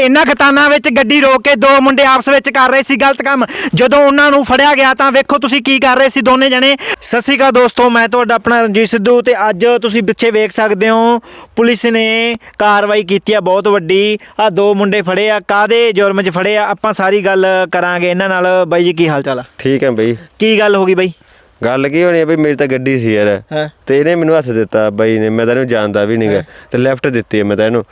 ਇਹਨਾਂ ਖਤਾਨਾਂ ਵਿੱਚ ਗੱਡੀ ਰੋਕ ਕੇ ਦੋ ਮੁੰਡੇ ਆਪਸ ਵਿੱਚ ਕਰ ਰਹੇ ਸੀ ਗਲਤ ਕੰਮ। ਜਦੋਂ ਉਹਨਾਂ ਨੂੰ ਫੜਿਆ ਗਿਆ ਤਾਂ ਵੇਖੋ ਤੁਸੀਂ ਕੀ ਕਰ ਰਹੇ ਸੀ ਦੋਨੇ ਜਣੇ। ਸਤਿ ਸ਼੍ਰੀ ਅਕਾਲ ਦੋਸਤੋ ਮੈਂ ਤੁਹਾਡਾ ਆਪਣਾ ਰਣਜੀਤ ਸਿੱਧੂ ਤੇ ਅੱਜ ਤੁਸੀਂ ਪਿੱਛੇ ਵੇਖ ਸਕਦੇ ਹੋ ਪੁਲਿਸ ਨੇ ਕਾਰਵਾਈ ਕੀਤੀ ਆ ਬਹੁਤ ਵੱਡੀ। ਆ ਦੋ ਮੁੰਡੇ ਫੜੇ ਆ ਕਾਦੇ ਜੁਰਮ 'ਚ ਫੜੇ ਆ ਆਪਾਂ ਸਾਰੀ ਗੱਲ ਕਰਾਂਗੇ ਇਹਨਾਂ ਨਾਲ। ਬਾਈ ਜੀ ਕੀ ਹਾਲ ਚਾਲ ਆ? ਠੀਕ ਹੈ ਬਈ। ਕੀ ਗੱਲ ਹੋ ਗਈ ਬਾਈ? ਗੱਲ ਕੀ ਹੋਣੀ ਹੈ ਬਈ ਮੇਰੀ ਤਾਂ ਗੱਡੀ ਸੀ ਯਾਰ। ਤੇ ਇਹਨੇ ਮੈਨੂੰ ਹੱਥ ਦਿੱਤਾ ਬਾਈ ਨੇ ਮੈਂ ਤਾਂ ਇਹਨੂੰ ਜਾਣਦਾ ਵੀ ਨਹੀਂਗਾ ਤੇ ਲੈਫਟ ਦਿੱਤੀ ਹੈ ਮੈਂ ਤਾਂ ਇਹਨੂੰ।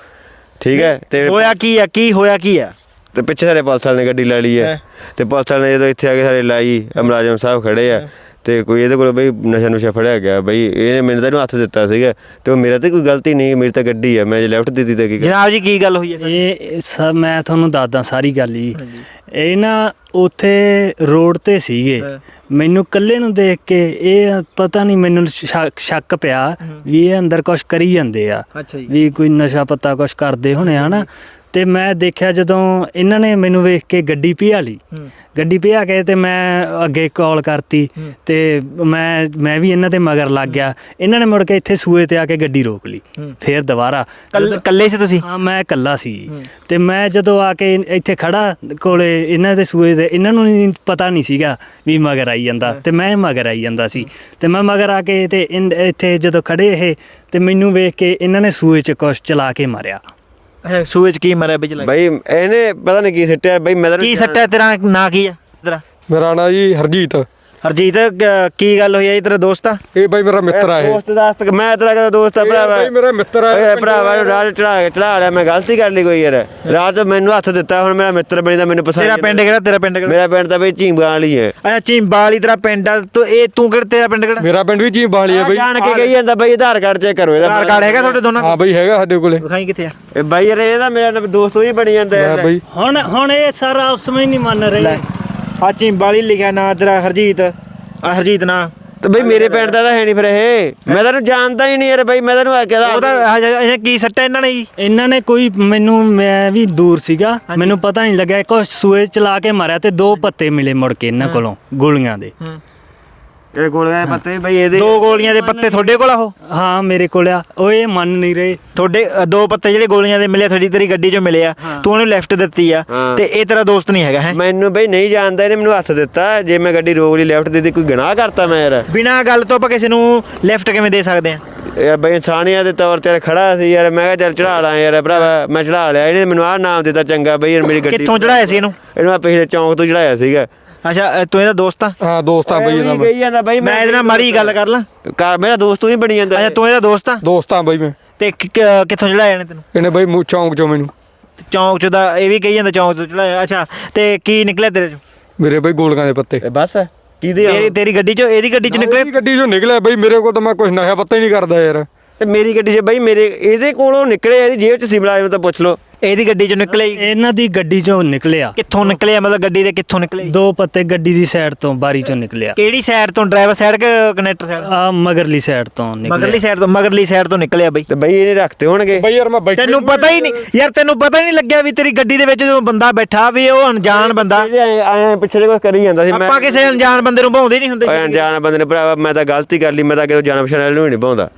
ਠੀਕ ਹੈ ਤੇ ਹੋਇਆ ਕੀ ਆ ਕੀ ਹੋਇਆ ਕੀ ਆ ਤੇ ਪਿੱਛੇ ਸਾਡੇ ਪੁਲਿਸ ਵਾਲੇ ਨੇ ਗੱਡੀ ਲੈ ਲਈ ਹੈ। ਤੇ ਪੁਲਿਸ ਵਾਲੇ ਨੇ ਜਦੋਂ ਇੱਥੇ ਆ ਕੇ ਸਾਡੇ ਲਾਈ ਅਮਰਾਜਮ ਸਾਹਿਬ ਖੜੇ ਆ ਤੇ ਕੋਈ ਇਹਦੇ ਕੋਲ ਬਈ ਨਸ਼ਾ ਨੁਸ਼ਾ ਫੜਿਆ ਗਿਆ ਬਈ ਇਹਨੇ ਮੈਨੂੰ ਤਾਂ ਇਹਨੂੰ ਹੱਥ ਦਿੱਤਾ ਸੀਗਾ ਤੇ ਉਹ ਮੇਰਾ ਤੇ ਕੋਈ ਗਲਤੀ ਨਹੀਂ ਮੇਰੀ ਤਾਂ ਗੱਡੀ ਹੈ ਮੈਂ ਜੇ ਲੈਫਟ ਦਿੱਤੀ ਤਾਂ ਕੀ ਜਨਾਬ ਜੀ ਕੀ ਗੱਲ ਹੋਈ ਹੈ? ਇਹ ਸਭ ਮੈਂ ਤੁਹਾਨੂੰ ਦੱਸਦਾ ਸਾਰੀ ਗੱਲ ਜੀ। ਇਹ ਨਾ ਉੱਥੇ ਰੋਡ ਤੇ ਸੀਗੇ। ਮੈਨੂੰ ਇਕੱਲੇ ਨੂੰ ਦੇਖ ਕੇ ਇਹ ਪਤਾ ਨਹੀਂ ਮੈਨੂੰ ਸ਼ੱਕ- ਸ਼ੱਕ ਪਿਆ ਵੀ ਇਹ ਅੰਦਰ ਕੁਝ ਕਰੀ ਜਾਂਦੇ ਆ। ਅੱਛਾ ਜੀ। ਵੀ ਕੋਈ ਨਸ਼ਾ ਪੱਤਾ ਕੁਝ ਕਰਦੇ ਹੋਣੇ ਹਨਾ? ਤੇ ਮੈਂ ਦੇਖਿਆ ਜਦੋਂ ਇਹਨਾਂ ਨੇ ਮੈਨੂੰ ਵੇਖ ਕੇ ਗੱਡੀ ਭਿਆ ਲਈ। ਗੱਡੀ ਭਿਆ ਕੇ ਤੇ ਮੈਂ ਅੱਗੇ ਕਾਲ ਕਰਤੀ ਤੇ ਮੈਂ ਮੈਂ ਵੀ ਇਹਨਾਂ ਦੇ ਮਗਰ ਲੱਗ ਗਿਆ। ਇਹਨਾਂ ਨੇ ਮੁੜ ਕੇ ਇੱਥੇ ਸੂਏ ਤੇ ਆ ਕੇ ਗੱਡੀ ਰੋਕ ਲਈ। ਫੇਰ ਦੁਬਾਰਾ। ਕੱਲ ਕੱਲੇ ਸੀ ਤੁਸੀਂ? ਹਾਂ ਮੈਂ ਇਕੱਲਾ ਸੀ। ਤੇ ਮੈਂ ਜਦੋਂ ਆ ਕੇ ਇੱਥੇ ਖੜਾ ਕੋਲੇ ਇਹਨਾਂ ਦੇ ਸੂਏ ਦੇ ਇਹਨਾਂ ਨੂੰ ਨਹੀਂ ਪਤਾ ਨਹੀਂ ਸੀਗਾ ਵੀ ਮਗਰ ਆਈ ਜਾਂਦਾ ਤੇ ਮੈਂ ਮਗਰ ਆਈ ਜਾਂਦਾ ਸੀ। ਤੇ ਮੈਂ ਮਗਰ ਆ ਕੇ ਤੇ ਇਨ- ਇੱਥੇ ਜਦੋਂ ਖੜੇ ਇਹ ਤੇ ਮੈਨੂੰ ਵੇਖ ਕੇ ਇਹਨਾਂ ਨੇ ਸੂਏ 'ਚ ਕੁਛ ਚਲਾ ਕੇ ਮਾਰਿਆ। ਅੱਛਾ ਸੂਏ 'ਚ ਕੀ ਮਰਿਆ ਬਿਜਲਾ ਬਈ ਇਹਨੇ ਪਤਾ ਨਹੀਂ ਕੀ ਸਿੱਟਿਆ ਬਈ ਮੈਂ ਤਾਂ ਕੀ ਸੱਟਿਆ ਤੇਰਾ ਨਾਂ ਕੀ ਆ? ਤੇਰਾ ਮੇਰਾ ਨਾਂ ਜੀ ਹਰਜੀਤ। ਹਰਜੀਤ ਕ- ਕੀ ਗੱਲ ਹੋਈ ਆ ਜੀ ਤੇਰਾ ਦੋਸਤ ਆ ਇਹ ਬਾਈ ਮੇਰਾ ਮਿੱਤਰ ਆ ਇਹ। ਦੋਸਤ ਦਾਸਤ ਮੈਂ ਤੇਰਾ ਕਦਾ ਦੋਸਤ ਆ ਭਰਾਵਾ? ਬਾਈ ਮੇਰਾ ਮਿੱਤਰ ਆ, ਓਏ ਭਰਾਵਾ ਨੂੰ ਰਾਤ ਚੜਾ ਕੇ ਚੜਾ ਲਿਆ ਮੈਂ ਗਲਤੀ ਕਰ ਲਈ ਕੋਈ ਯਾਰ। ਰਾਤ ਮੈਨੂੰ ਹੱਥ ਦਿੱਤਾ ਹੁਣ ਮੇਰਾ ਮਿੱਤਰ ਬਣੀ ਦਾ ਮੈਨੂੰ ਪਸੰਦ ਤੇਰਾ ਪਿੰਡ ਕਿਹੜਾ ਤੇਰਾ ਪਿੰਡ ਕਿਹੜਾ? ਮੇਰਾ ਪਿੰਡ ਤਾਂ ਬਈ ਝੀਂਬਾਂ ਵਾਲੀ ਹੈ। ਅੱਛਾ ਚਿੰਬਾਲੀ ਤੇਰਾ ਪਿੰਡ ਆ ਤੂੰ ਇਹ ਤੂੰ ਕਿਹੜਾ ਤੇਰਾ ਪਿੰਡ ਕਿਹੜਾ? ਮੇਰਾ ਪਿੰਡ ਵੀ ਜੀ ਬਾਲੀ ਆ ਬਾਈ। ਜਾਣ ਕੇ ਕਹੀ ਜਾਂਦਾ ਬਈ ਆਧਾਰ ਕਾਰਡ ਚੈੱਕ ਕਰੋ ਇਹਦਾ। ਆਧਾਰ ਕਾਰਡ ਹੈਗਾ ਤੁਹਾਡੇ ਦੋਨਾਂ ਹਾਂ ਬਾਈ ਹੈਗਾ ਸਾਡੇ ਕੋਲੇ। ਵਿਖਾਈ ਕਿੱਥੇ ਆ? ਇਹ ਬਾਈ ਯਾਰ ਇਹਦਾ ਮੇਰਾ ਦੋਸਤ ਹੀ ਬਣੀ ਜਾਂਦਾ ਯਾਰ। ਬਾਈ ਹੁਣ ਹੁਣ ਇਹ ਸਾਰਾ ਆਪਸ ਵਿੱਚ ਨਹੀਂ ਮੰਨ ਰਹੇ। ਆ ਚਿੰਬਾਲੀ ਲਿਖਿਆ ਨਾਂ ਤੇਰਾ ਹਰਜੀਤ ਆ ਹਰਜੀਤ ਨਾਂ। ਤੇ ਬਈ ਮੇਰੇ ਪਿੰਡ ਦਾ ਤਾਂ ਹੈ ਨਹੀਂ ਫਿਰ ਇਹ। ਮੈਂ ਤਾਂ ਇਹਨੂੰ ਜਾਣਦਾ ਹੀ ਨਹੀਂ ਯਾਰ ਬਈ ਮੈਂ ਤੈਨੂੰ ਆਖਿਆ ਉਹ ਤਾਂ ਇਹ ਕੀ ਸੱਟਿਆ ਇਹਨਾਂ ਨੇ ਜੀ? ਇਹਨਾਂ ਨੇ ਕੋਈ ਮੈਨੂੰ ਮੈਂ ਵੀ ਦੂਰ ਸੀਗਾ। ਮੈਨੂੰ ਪਤਾ ਨਹੀਂ ਲੱਗਿਆ ਕੁਛ ਸੂਏ ਚਲਾ ਕੇ ਮਾਰਿਆ ਤੇ ਦੋ ਪੱਤੇ ਮਿਲੇ ਮੁੜ ਕੇ ਇਹਨਾਂ ਕੋਲੋਂ ਗੋਲੀਆਂ ਦੇ। ਇਹ ਗੋਲੀਆਂ ਦੇ ਪੱਤੇ ਬਈ ਇਹਦੇ ਦੋ ਗੋਲੀਆਂ ਦੇ ਪੱਤੇ ਤੁਹਾਡੇ ਕੋਲ ਆ ਉਹ? ਹਾਂ ਮੇਰੇ ਕੋਲ ਆ। ਉਹ ਇਹ ਮੰਨ ਨਹੀਂ ਰਹੇ। ਤੁਹਾਡੇ ਅ, ਦੋ ਪੱਤੇ ਜਿਹੜੇ ਗੋਲੀਆਂ ਦੇ ਮਿਲੇ ਤੁਹਾਡੀ ਤੇਰੀ ਗੱਡੀ 'ਚੋਂ ਮਿਲੇ ਆ। ਤੂੰ ਉਹਨੂੰ ਲੈਫਟ ਦਿੱਤੀ ਆ। ਹਾਂ। ਤੇ ਇਹ ਤੇਰਾ ਦੋਸਤ ਨਹੀਂ ਹੈਗਾ ਹੈ? ਮੈਨੂੰ ਬਈ ਨਹੀਂ ਜਾਣਦਾ ਇਹਨੇ ਮੈਨੂੰ ਹੱਥ ਦਿੱਤਾ। ਜੇ ਮੈਂ ਗੱਡੀ ਰੋਕ ਲਈ ਲੈਫਟ ਦਿੱਤੀ ਕੋਈ ਗੁਨਾਹ ਕਰਤਾ ਮੈਂ ਯਾਰ। ਬਿਨਾਂ ਗੱਲ ਤੋਂ ਆਪਾਂ ਕਿਸੇ ਨੂੰ ਲੈਫਟ ਕਿਵੇਂ ਦੇ ਸਕਦੇ ਆ? ਯਾਰ ਬਈ ਇਨਸਾਨੀਅਤ ਦੇ ਤੌਰ ਤੇ ਖੜਾ ਸੀ ਯਾਰ। ਮੈਂ ਕਿਹਾ ਚੱਲ ਚੜਾ ਲਾਂ ਯਾਰ ਭਰਾਵਾ ਮੈਂ ਚੜਾ ਲਿਆ। ਇਹਨੇ ਮੈਨੂੰ ਆਹ ਨਾਮ ਦਿੱਤਾ ਚੰਗਾ ਬਈ ਯਾਰ ਮੇਰੀ ਗੱਡੀ ਕਿੱਥੋਂ ਚੜਾਇਆ ਸੀ ਇਹਨੂੰ? ਇਹਨੂੰ ਮੈਂ ਪਿਛਲੇ ਚੌਂਕ ਤੋਂ ਚੜਾਇਆ ਸੀਗਾ। ਅੱਛਾ ਅ, ਤੂੰ ਇਹਦਾ ਦੋਸਤ ਆ? ਹਾਂ ਦੋਸਤ ਆ ਬਾਈ ਇਹਦਾ ਮੈਂ। ਕਹੀ ਜਾਂਦਾ ਬਈ ਮੈਂ ਇਹਦੇ ਨਾਲ ਮਾਰੀ ਗੱਲ ਕਰ ਲਾਂ। ਕਰ ਮੇਰਾ ਦੋਸਤ ਹੀ ਬਣੀ ਜਾਂਦਾ। ਅੱਛਾ ਤੂੰ ਇਹਦਾ ਦੋਸਤ ਆ? ਦੋਸਤ ਆ ਬਾਈ ਮੈਂ। ਤੇ ਕਿ- ਕਿ- ਕਿੱਥੋਂ ਚੜਾਇਆ ਇਹਨੇ ਤੈਨੂੰ? ਇਹਨੇ ਬਾਈ ਮੂੰਹ ਚੌਂਕ ਚੋਂ ਮੈਨੂੰ। ਤੇ ਚੌਂਕ ਚ ਦਾ ਇਹ ਵੀ ਕਹੀ ਜਾਂਦਾ ਚੌਂਕ ਤੋਂ ਚੜਾਇਆ। ਅੱਛਾ ਤੇ ਕੀ ਨਿਕਲਿਆ ਤੇਰੇ ਚੋਂ? ਮੇਰੇ ਬਾਈ ਗੋਲਗਾਂ ਦੇ ਪੱਤੇ। ਇਹ ਬਸ ਕਿਹਦੇ ਆ? ਤੇਰੀ ਤੇਰੀ ਗੱਡੀ ਚੋਂ ਇਹਦੀ ਗੱਡੀ ਚੋਂ ਨਿਕਲੇ ਇਹਦੀ ਗੱਡੀ ਚੋਂ ਨਿਕਲਿਆ ਬਾਈ ਮੇਰੇ ਕੋਲ ਤਾਂ ਮੈਂ ਕੁਝ ਨਸ਼ਾ ਪੱਤਾ ਹੀ ਨਹੀਂ ਕਰਦਾ ਯਾਰ। ਤੇ ਮੇਰੀ ਗੱਡੀ 'ਚ ਬਈ ਮੇਰੇ ਇਹਦੇ ਕੋਲੋਂ ਨਿਕਲੇ ਇਹਦੀ ਜੇਬ 'ਚ ਸੀ ਮੁਲਾਜ਼ਮ ਤਾਂ ਪੁੱਛ ਲਓ। ਇਹਦੀ ਗੱਡੀ ਚੋਂ ਨਿਕਲੇ ਹੀ। ਇਹਨਾਂ ਦੀ ਗੱਡੀ ਚੋਂ ਨਿਕਲਿਆ। ਕਿੱਥੋਂ ਨਿਕਲਿਆ ਮਤਲਬ ਗੱਡੀ ਦੇ ਕਿੱਥੋਂ ਨਿਕਲੇ? ਦੋ ਪੱਤੇ ਗੱਡੀ ਦੀ ਸਾਈਡ ਤੋਂ ਬਾਰੀ ਚੋਂ ਨਿਕਲਿਆ। ਕਿਹੜੀ ਸਾਈਡ ਤੋਂ? ਡਰਾਈਵਰ ਸਾਈਡ ਕਿ ਕਨੈਕਟਰ ਸਾਈਡ ਆ ਮਗਰਲੀ ਸਾਈਡ ਤੋਂ ਮਗਰਲੀ ਨਿਕਲਿਆ ਸਾਈਡ ਤੋਂ ਮਗਰਲੀ ਸਾਈਡ ਤੋਂ ਨਿਕਲਿਆ ਬਈ। ਤੇ ਬਈ ਇਹਨੇ ਰੱਖਤੇ ਹੋਣਗੇ। ਬਾਈ ਯਾਰ ਮੈਂ ਬੈਠੇ ਤੈਨੂੰ ਪਤਾ ਹੀ ਨਹੀਂ। ਯਾਰ ਤੈਨੂੰ ਪਤਾ ਹੀ ਨਹੀਂ ਲੱਗਿਆ ਵੀ ਤੇਰੀ ਗੱਡੀ ਦੇ ਵਿੱਚ ਜਦੋਂ ਬੰਦਾ ਬੈਠਾ ਵੀ ਉਹ ਅਣਜਾਣ ਬੰਦਾ। ਆਏ ਪਿੱਛੇ ਦੇ ਕੁਝ ਕਰੀ ਜਾਂਦਾ ਸੀ ਆਪਾਂ ਕਿਸੇ ਅਣਜਾਣ ਬੰਦੇ ਨੂੰ ਭਾਉਂਦੇ ਨਹੀਂ ਹੁੰਦੇ ਓਏ ਅਣਜਾਣ ਬੰਦੇ ਨੇ ਭਰਾਵਾ ਮੈਂ ਤਾਂ ਗਲਤੀ ਕਰ ਲਈ ਮੈਂ ਤਾਂ ਕਿਤੇ ਜਾਣ ਪਛਾਣ ਵਾਲੇ ਨੂੰ ਹੀ ਨਹੀਂ ਪਾਉਂਦਾ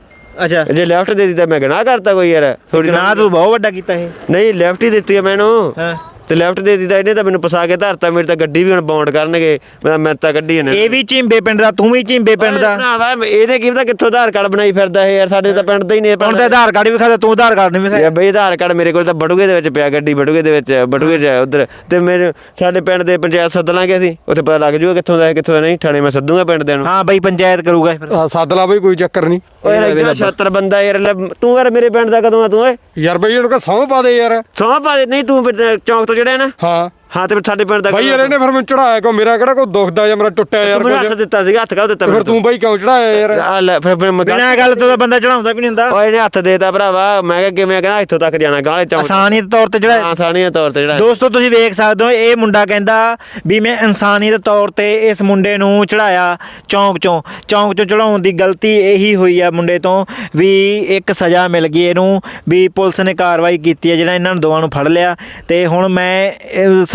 ਅੱਛਾ। ਜੇ ਲੈਫਟ ਦੇ ਦਿੱਤਾ ਮੈਂ ਗੁਨਾਹ ਕਰਤਾ ਕੋਈ ਯਾਰ। ਥੋੜੀ ਨਾ ਤੂੰ ਬਹੁਤ ਵੱਡਾ ਕੀਤਾ ਇਹ। ਨਹੀਂ ਲੈਫਟ ਹੀ ਦਿੱਤੀ ਹੈ ਮੈਨੂੰ ਹਾਂ। ਤੇ ਲੈਫਟ ਦੇ ਦਿੱਤਾ ਇਹਨੇ ਤਾਂ ਮੈਨੂੰ ਫਸਾ ਕੇ ਧਰਤਾ ਮੇਰੀ ਤਾਂ ਗੱਡੀ ਵੀ ਹੁਣ ਬਾਉਂਡ ਕਰਨਗੇ। ਮੈਂ ਮੈਂ ਤਾਂ ਗੱਡੀ ਇਹਨੇ ਇਹ ਵੀ ਚਿੰਬੇ ਪਿੰਡ ਦਾ ਤੂੰ ਵੀ ਚਿੰਬੇ ਪਿੰਡ ਦਾ। ਭਰਾਵਾ ਇਹਦੇ ਕੀ ਪਤਾ ਕਿੱਥੋਂ ਆਧਾਰ ਕਾਰਡ ਬਣਾਈ ਫਿਰਦਾ ਇਹ ਯਾਰ ਸਾਡੇ ਤਾਂ ਪਿੰਡ ਦਾ ਹੀ ਨਹੀਂ ਹੁਣ ਤਾਂ ਆਧਾਰ ਕਾਰਡ ਵੀ ਖਾਦਾ ਤੂੰ ਆਧਾਰ ਕਾਰਡ ਨਹੀਂ ਵਿਖਾਇਆ। ਬਈ ਆਧਾਰ ਕਾਰਡ ਮੇਰੇ ਕੋਲ ਤਾਂ ਬਟੂਏ ਦੇ ਵਿੱਚ ਪਿਆ ਗੱਡੀ ਬਟੂਏ ਦੇ ਵਿੱਚ ਬਟੂਏ ਚ ਉਧਰ। ਤੇ ਮੇਰੇ ਸਾਡੇ ਪਿੰਡ ਦੇ ਪੰਚਾਇਤ ਸੱਦ ਲਾਂਗੇ ਅਸੀਂ ਉੱਥੇ ਪਤਾ ਲੱਗ ਜੂਗਾ ਕਿੱਥੋਂ ਦਾ ਹੈ ਕਿੱਥੋਂ ਦਾ ਨਹੀਂ ਥਾਣੇ ਮੈਂ ਸੱਦੂਗਾ ਪਿੰਡ ਦੇ ਨੂੰ। ਹਾਂ ਬਈ ਪੰਚਾਇਤ ਕਰੂਗਾ ਫਿਰ। ਹਾਂ, ਸੱਦ ਲਾ ਬਾਈ ਕੋਈ ਚੱਕਰ ਨਹੀਂ। ਓਏ ਯਾਰ 76 ਬੰਦਾ ਯਾਰ ਲੈ, ਤੂੰ ਯਾਰ ਮੇਰੇ ਪਿੰਡ ਦਾ ਕਦੋਂ ਆ ਤੂੰ ਓਏ? ਯਾਰ ਬਾਈ ਇਹਨੂੰ ਕਹ ਸੌਂ ਪਾ ਦੇ ਯਾਰ। ਸੌਂ ਪਾ ਦੇ ਨਹੀਂ ਤੂੰ ਚੌਂਕ ਤੋਂ ਜਿਹੜਾ ਹੈ ਨਾ ਹਾਂ। ਹਾਂ ਤੇ ਫਿਰ ਸਾਡੇ ਪਿੰਡ ਦਾ ਬਾਈ ਯਾਰ ਇਹਨੇ ਫਿਰ ਮੈਨੂੰ ਚੜਾਇਆ ਕੋ ਮੇਰਾ ਕਿਹੜਾ ਕੋਈ ਦੁਖਦਾ ਜਾਂ ਮੇਰਾ ਟੁੱਟਿਆ ਯਾਰ ਮੈਨੂੰ ਹੱਥ ਦਿੱਤਾ ਸੀਗਾ ਹੱਥ ਕਾਹ ਦਿੱਤਾ ਫਿਰ ਤੂੰ? ਬਾਈ ਕਿਉਂ ਚੜਾਇਆ ਯਾਰ? ਆ ਲੈ ਫਿਰ ਫਿਰ ਮੈਂ ਬਿਨਾਂ ਗੱਲ ਤੋਂ ਤਾਂ ਬੰਦਾ ਚੜਾਉਂਦਾ ਵੀ ਨਹੀਂ ਹੁੰਦਾ। ਓਏ ਇਹਨੇ ਹੱਥ ਦੇਤਾ ਭਰਾਵਾ। ਮੈਂ ਕਿਹਾ ਕਿਵੇਂ ਕਹਿੰਦਾ ਇੱਥੋਂ ਤੱਕ ਜਾਣਾ ਗਾਲੇ ਚੌਂਕ। ਆਸਾਨੀਅਤ ਤੌਰ ਤੇ ਜਿਹੜਾ ਆਸਾਨੀਆਂ ਤੌਰ ਤੇ ਜਿਹੜਾ। ਦੋਸਤੋ ਤੁਸੀਂ ਵੇਖ ਸਕਦੇ ਹੋ ਇਹ ਮੁੰਡਾ ਕਹਿੰਦਾ ਵੀ ਮੈਂ ਇਨਸਾਨੀਅਤ ਤੌਰ ਤੇ ਇਸ ਮੁੰਡੇ ਨੂੰ ਚੜਾਇਆ ਚੌਂਕ ਚੋਂ। ਚੌਂਕ ਚੋਂ ਚੜਾਉਣ ਦੀ ਗਲਤੀ ਇਹੀ ਹੋਈ ਆ ਮੁੰਡੇ ਤੋਂ ਵੀ ਇੱਕ ਸਜ਼ਾ ਮਿਲ ਗਈ ਇਹਨੂੰ ਵੀ ਪੁਲਿਸ ਨੇ ਕਾਰਵਾਈ ਕੀਤੀ ਹੈ ਜਿਹੜਾ ਇਹਨਾਂ ਨੂੰ ਦੋਵਾਂ ਨੂੰ ਫੜ ਲਿਆ। ਤੇ ਹੁਣ ਮੈਂ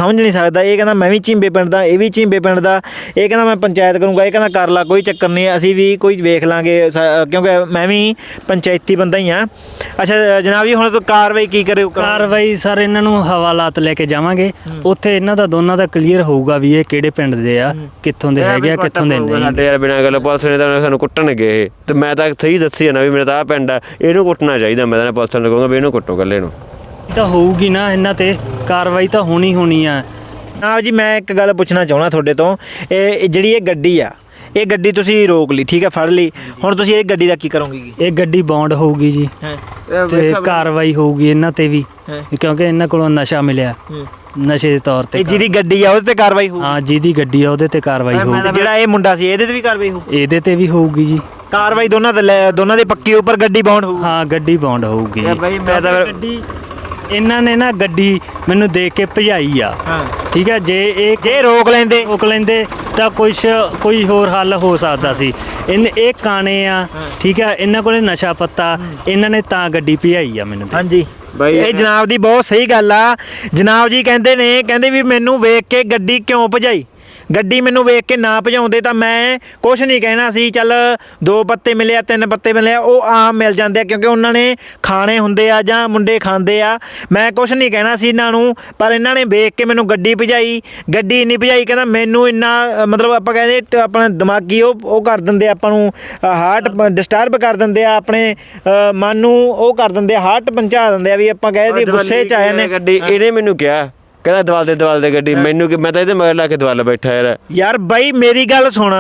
ਸਮਝ ਨਹੀਂ ਸਕਦਾ। ਇਹ ਕਹਿੰਦਾ ਮੈਂ ਵੀ ਝਿੰਬੇ ਪਿੰਡ ਦਾ ਇਹ ਵੀ ਝਿੰਬੇ ਪਿੰਡ ਦਾ। ਇਹ ਕਹਿੰਦਾ ਮੈਂ ਪੰਚਾਇਤ ਕਰੂੰਗਾ। ਇਹ ਕਹਿੰਦਾ ਕਰ ਲਾ ਕੋਈ ਚੱਕਰ ਨਹੀਂ ਅਸੀਂ ਵੀ ਕੋਈ ਵੇਖ ਲਾਂਗੇ। ਕਿਉਂਕਿ ਮੈਂ ਵੀ ਪੰਚਾਇਤੀ ਬੰਦਾ ਹੀ ਆ। ਅੱਛਾ ਜਨਾਬ ਜੀ ਹੁਣ ਤੂੰ ਕਾਰਵਾਈ ਕੀ ਕਰੇ? ਕਾਰਵਾਈ ਸਰ ਇਹਨਾਂ ਨੂੰ ਹਵਾਲਾਤ ਲੈ ਕੇ ਜਾਵਾਂਗੇ। ਉੱਥੇ ਇਹਨਾਂ ਦਾ ਦੋਨਾਂ ਦਾ ਕਲੀਅਰ ਹੋਊਗਾ ਵੀ ਇਹ ਕਿਹੜੇ ਪਿੰਡ ਦੇ ਆ ਕਿੱਥੋਂ ਦੇ ਹੈਗੇ ਆ ਕਿੱਥੋਂ ਦੇ ਨਹੀਂ। ਸਾਡੇ ਯਾਰ ਬਿਨਾਂ ਗੱਲ ਪੁਲਿਸ ਨੇ ਤਾਂ ਸਾਨੂੰ ਕੁੱਟਣਗੇ ਇਹ। ਤੇ ਮੈਂ ਤਾਂ ਸਹੀ ਦੱਸੀ ਨਾ ਵੀ ਮੇਰਾ ਤਾਂ ਆ ਪਿੰਡ ਆ ਇਹਨੂੰ ਕੁੱਟਣਾ ਚਾਹੀਦਾ। ਮੈਂ ਤਾਂ ਪੁਲਿਸ ਨੂੰ ਕਹੂੰਗਾ ਵੀ ਇਹਨੂੰ ਕੁੱਟੋ ਇਕੱਲੇ ਨੂੰ। ਤਾਂ ਹੋਊਗੀ ਨਾ ਇਹਨਾਂ ਤੇ ਕਾਰਵਾਈ ਤਾਂ ਹੋਣੀ ਹੋਣੀ ਆ। ਜਨਾਬ ਜੀ ਮੈਂ ਇੱਕ ਗੱਲ ਪੁੱਛਣਾ ਚਾਹਣਾ ਤੁਹਾਡੇ ਤੋਂ। ਇਹ ਜਿਹੜੀ ਇਹ ਗੱਡੀ ਆ ਇਹ ਗੱਡੀ ਤੁਸੀਂ ਰੋਕ ਲਈ ਠੀਕ ਹੈ ਫੜ ਲਈ। ਹੁਣ ਤੁਸੀਂ ਇਹ ਗੱਡੀ ਦਾ ਕੀ ਕਰੋਗੇ ਜੀ? ਇਹ ਗੱਡੀ ਬੌਂਡ ਹੋਊਗੀ ਜੀ ਹੈ। ਤੇ ਕਾਰਵਾਈ ਹੋਊਗੀ ਇਹਨਾਂ ਤੇ ਵੀ। ਕਿਉਂਕਿ ਇਹਨਾਂ ਕੋਲੋਂ ਨਸ਼ਾ ਮਿਲਿਆ। ਨਸ਼ੇ ਦੇ ਤੌਰ ਤੇ ਜਿਹਦੀ ਗੱਡੀ ਆ ਉਹਦੇ ਤੇ ਕਾਰਵਾਈ ਹੋਊ ਹਾਂ ਜਿਹਦੀ ਗੱਡੀ ਆ ਉਹਦੇ ਤੇ ਕਾਰਵਾਈ ਹੋਊਗੀ। ਜਿਹੜਾ ਇਹ ਮੁੰਡਾ ਸੀ ਇਹਦੇ ਤੇ ਵੀ ਕਾਰਵਾਈ ਹੋਊ ਇਹਦੇ ਤੇ ਵੀ ਹੋਊਗੀ ਜੀ। ਕਾਰਵਾਈ ਦੋਨਾਂ ਤੇ ਲੈ- ਦੋਨਾਂ ਦੇ ਪੱਕੀ ਉੱਪਰ ਗੱਡੀ ਬਾਉਂਡ ਹੋਊ ਹਾਂ ਗੱਡੀ ਬੌਂਡ ਹੋਊਗੀ ਜੀ। ਬਈ ਮੈਂ ਤਾਂ ਗੱਡੀ ਇਹਨਾਂ ਨੇ ਨਾ ਗੱਡੀ ਮੈਨੂੰ ਦੇਖ ਕੇ ਭਜਾਈ ਆ। ਠੀਕ ਹੈ ਜੇ ਇਹ ਜੇ ਰੋਕ ਲੈਂਦੇ। ਰੋਕ ਲੈਂਦੇ ਤਾਂ ਕੁਛ ਕੋਈ ਹੋਰ ਹੱਲ ਹੋ ਸਕਦਾ ਸੀ। ਇਹਨ ਇਹ ਕਾਣੇ ਆ ਠੀਕ ਹੈ ਇਹਨਾਂ ਕੋਲੇ ਨਸ਼ਾ ਪੱਤਾ ਇਹਨਾਂ ਨੇ ਤਾਂ ਗੱਡੀ ਭਜਾਈ ਆ ਮੈਨੂੰ। ਹਾਂਜੀ। ਬਾਈ ਇਹ ਜਨਾਬ ਦੀ ਬਹੁਤ ਸਹੀ ਗੱਲ ਆ। ਜਨਾਬ ਜੀ ਕਹਿੰਦੇ ਨੇ ਕਹਿੰਦੇ ਵੀ ਮੈਨੂੰ ਵੇਖ ਕੇ ਗੱਡੀ ਕਿਉਂ ਭਜਾਈ? ਗੱਡੀ ਮੈਨੂੰ ਵੇਖ ਕੇ ਨਾ ਭਜਾਉਂਦੇ ਤਾਂ ਮੈਂ ਕੁਝ ਨਹੀਂ ਕਹਿਣਾ ਸੀ ਚੱਲ ਦੋ ਪੱਤੇ ਮਿਲਿਆ ਤਿੰਨ ਪੱਤੇ ਮਿਲਿਆ ਉਹ ਆਮ ਮਿਲ ਜਾਂਦੇ ਆ ਕਿਉਂਕਿ ਉਹਨਾਂ ਨੇ ਖਾਣੇ ਹੁੰਦੇ ਆ ਜਾਂ ਮੁੰਡੇ ਖਾਂਦੇ ਆ। ਮੈਂ ਕੁਝ ਨਹੀਂ ਕਹਿਣਾ ਸੀ ਇਹਨਾਂ ਨੂੰ ਪਰ ਇਹਨਾਂ ਨੇ ਵੇਖ ਕੇ ਮੈਨੂੰ ਗੱਡੀ ਭਜਾਈ। ਗੱਡੀ ਨਹੀਂ ਭਜਾਈ ਕਹਿੰਦਾ ਮੈਨੂੰ ਇੰਨਾ ਮਤਲਬ ਆਪਾਂ ਕਹਿੰਦੇ ਆਪਣਾ ਦਿਮਾਗੀ ਉਹ ਉਹ ਕਰ ਦਿੰਦੇ ਆ ਆਪਾਂ ਨੂੰ ਹਾਰਟ ਡਿਸਟਰਬ ਕਰ ਦਿੰਦੇ ਆ ਆਪਣੇ ਮਨ ਨੂੰ ਉਹ ਕਰ ਦਿੰਦੇ ਆ ਹਾਰਟ ਪਹੁੰਚਾ ਦਿੰਦੇ ਆ ਵੀ ਆਪਾਂ ਕਹਿੰਦੇ ਗੁੱਸੇ ਚ ਆਏ ਨੇ। ਗੱਡੀ ਇਹਨੇ ਮੈਨੂੰ ਕਿਹਾ ਕਹਿੰਦਾ ਦਵਾਲ ਦੇ ਦਵਾਲ ਦੇ ਗੱਡੀ। ਮੈਨੂੰ ਕਿ ਮੈਂ ਤਾਂ ਇਹਦੇ ਮਗਰ ਲਾ ਕੇ ਦਵਾਲ ਬੈਠਾ ਯਾਰ। ਯਾਰ ਬਾਈ ਮੇਰੀ ਗੱਲ ਸੁਣ।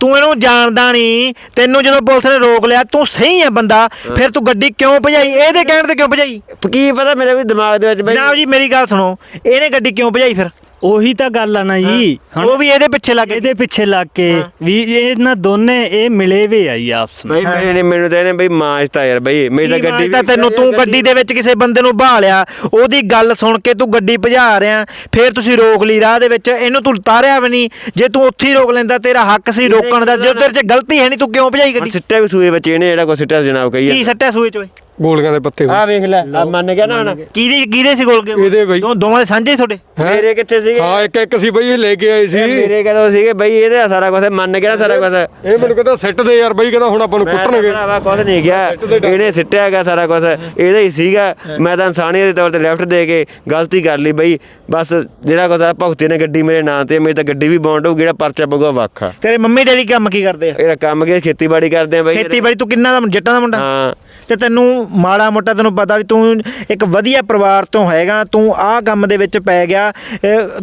ਤੂੰ ਇਹਨੂੰ ਜਾਣਦਾ ਨਹੀਂ। ਤੈਨੂੰ ਜਦੋਂ ਪੁਲਿਸ ਨੇ ਰੋਕ ਲਿਆ ਤੂੰ ਸਹੀ ਆ ਬੰਦਾ। ਫਿਰ ਤੂੰ ਗੱਡੀ ਕਿਉਂ ਭਜਾਈ? ਇਹਦੇ ਕਹਿਣ ਤੇ ਕਿਉਂ ਭਜਾਈ? ਕੀ ਪਤਾ ਮੇਰੇ ਵੀ ਦਿਮਾਗ ਦੇ ਵਿੱਚ ਬਈ ਜਨਾਬ ਜੀ ਮੇਰੀ ਗੱਲ ਸੁਣੋ। ਇਹਨੇ ਗੱਡੀ ਕਿਉਂ ਭਜਾਈ ਫਿਰ? ਉਹੀ ਤਾਂ ਗੱਲ ਆ ਨਾ ਜੀ। ਹੁਣ ਉਹ ਵੀ ਇਹਦੇ ਪਿੱਛੇ ਲੱਗ ਇਹਦੇ ਪਿੱਛੇ ਲੱਗ ਕੇ ਵੀ ਇਹ ਨਾ ਦੋਨੇ ਇਹ ਮਿਲੇ ਵੇ ਆ ਜੀ ਆਪਸ ਵਿੱਚ। ਬਈ ਮੇਰੇ ਮੈਨੂੰ ਤਾਂ ਇਹਨੇ ਬਈ ਮਾਜਤਾ ਯਾਰ ਬਈ ਮੇਰੀ ਤਾਂ ਗੱਡੀ ਤਾਂ ਤੈਨੂੰ ਤੂੰ ਗੱਡੀ ਦੇ ਵਿੱਚ ਕਿਸੇ ਬੰਦੇ ਨੂੰ ਬਹਾ ਲਿਆ ਉਹਦੀ ਗੱਲ ਸੁਣ ਕੇ ਤੂੰ ਗੱਡੀ ਭਜਾ ਰਿਹਾ ਫਿਰ ਤੁਸੀਂ ਰੋਕ ਲਈ ਰਾਹ ਦੇ ਵਿੱਚ ਇਹਨੂੰ ਤੂੰ ਉਤਾਰਿਆ ਵੀ ਨਹੀਂ ਜੇ ਤੂੰ ਉੱਥੇ ਹੀ ਰੋਕ ਲੈਂਦਾ ਤੇਰਾ ਹੱਕ ਸੀ ਰੋਕਣ ਦਾ ਜੇ ਤੇਰੇ 'ਚ ਗਲਤੀ ਹੈ ਨਹੀਂ ਤੂੰ ਕਿਉਂ ਭਜਾਈ ਗੱਡੀ? ਸਿੱਟਿਆ ਵੀ ਸੂਏ ਵਿੱਚ ਇਹਨੇ ਜਿਹੜਾ ਕੋਈ ਸਿੱਟਿਆ ਸੀ ਜਨਾਬ ਕਹੀ ਕੀ ਸੱਟਿਆ ਸੂਏ ਚ ਓਏ? ਗੋਲੀਆਂ ਦੇ ਪੱਤੇ ਆ ਵੇਖ ਲੈ ਆ ਮੰਨ ਗਿਆ ਨਾ ਹੁਣ। ਕਿਹਦੇ ਕਿਹਦੇ ਸੀ ਗੋਲ ਕੇ? ਇਹਦੇ ਬਈ। ਦੋ- ਦੋਵਾਂ ਦੇ ਸਾਂਝੇ ਤੁਹਾਡੇ? ਮੇਰੇ ਕਿੱਥੇ ਸੀਗੇ? ਹਾਂ ਇੱਕ ਇੱਕ ਸੀ ਬਈ ਇਹ ਲੈ ਕੇ ਆਏ ਸੀ। ਮੇਰੇ ਕਦੋਂ ਸੀਗੇ ਬਈ ਇਹਦੇ ਸਾਰਾ ਕੁਝ ਮੰਨ ਗਿਆ ਨਾ ਸਾਰਾ ਕੁਝ ਇਹ ਮੈਨੂੰ ਕਹਿੰਦਾ ਸਿੱਟ ਦੇ ਯਾਰ ਬਈ ਕਹਿੰਦਾ ਹੁਣ ਆਪਾਂ ਨੂੰ ਕੁੱਟਣਗੇ। ਭਰਾਵਾ ਕੁਝ ਨਹੀਂ ਗਿਆ। ਇਹਨੇ ਸਿੱਟਿਆ ਗਿਆ ਸਾਰਾ ਕੁਝ ਇਹਦਾ ਹੀ ਸੀਗਾ। ਮੈਂ ਤਾਂ ਇਨਸਾਨੀਅਤ ਦੇ ਤੌਰ ਤੇ ਲੈਫਟ ਦੇ ਕੇ ਗਲਤੀ ਕਰ ਲਈ ਬਈ। ਬਸ ਜਿਹੜਾ ਕੁਝ ਭਗਤੀ ਨੇ ਗੱਡੀ ਮੇਰੇ ਨਾਂ ਤੇ ਮੇਰੀ ਤਾਂ ਗੱਡੀ ਵੀ ਬੌਂਡ ਹੋਊ ਜਿਹੜਾ ਪਰਚਾ ਪਊਗਾ ਵੱਖ ਆ। ਤੇਰੇ ਮੰਮੀ ਡੈਡੀ ਕੰਮ ਕੀ ਕਰਦੇ ਆ? ਇਹਦਾ ਕੰਮ ਕੀ ਖੇਤੀਬਾੜੀ ਕਰਦੇ ਆ ਬਈ। ਖੇਤੀਬਾੜੀ ਤੂੰ ਕਿੰਨਾ ਦਾ ਜੱਟਾਂ ਦਾ ਮੁੰਡਾ? ਹਾਂ। ਤੇ ਤੈਨੂੰ ਮਾੜਾ ਮੋਟਾ ਤੈਨੂੰ ਪਤਾ ਵੀ ਤੂੰ ਇੱਕ ਵਧੀਆ ਪਰਿਵਾਰ ਤੋਂ ਹੈਗਾ ਤੂੰ ਆਹ ਕੰਮ ਦੇ ਵਿੱਚ ਪੈ ਗਿਆ